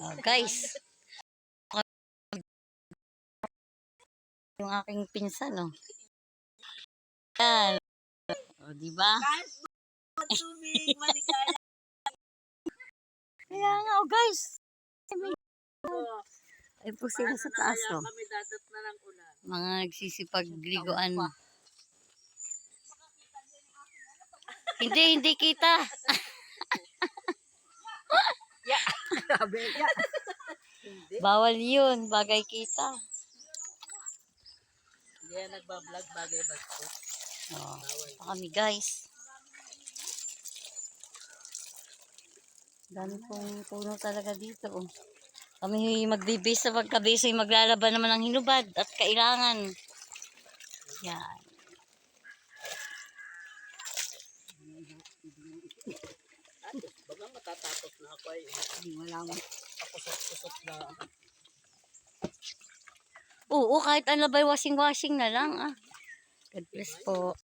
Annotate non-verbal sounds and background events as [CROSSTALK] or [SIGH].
Oh, guys. Yung aking pinsan, oh. Yan. O, di ba? Tubig, maligaya. Kaya nga, oh, guys. Ay po sila sa taas, oh. Ulan. Mga nagsisipagliguan. hindi, hindi kita. [LAUGHS] [LAUGHS] Hindi. Bawal yun. Bagay kita. Hindi yan nagbablog bagay basto. Oh, ito kami guys. Dami pong puno talaga dito. Oh. Kami magbibis sa pagkabis ay maglalaban naman ng hinubad at kailangan. Yan. Baga matatapos na ako ay Hindi mo lang. kusot-kusot na. Oo, kahit ano ba washing-washing na lang ah. God bless po.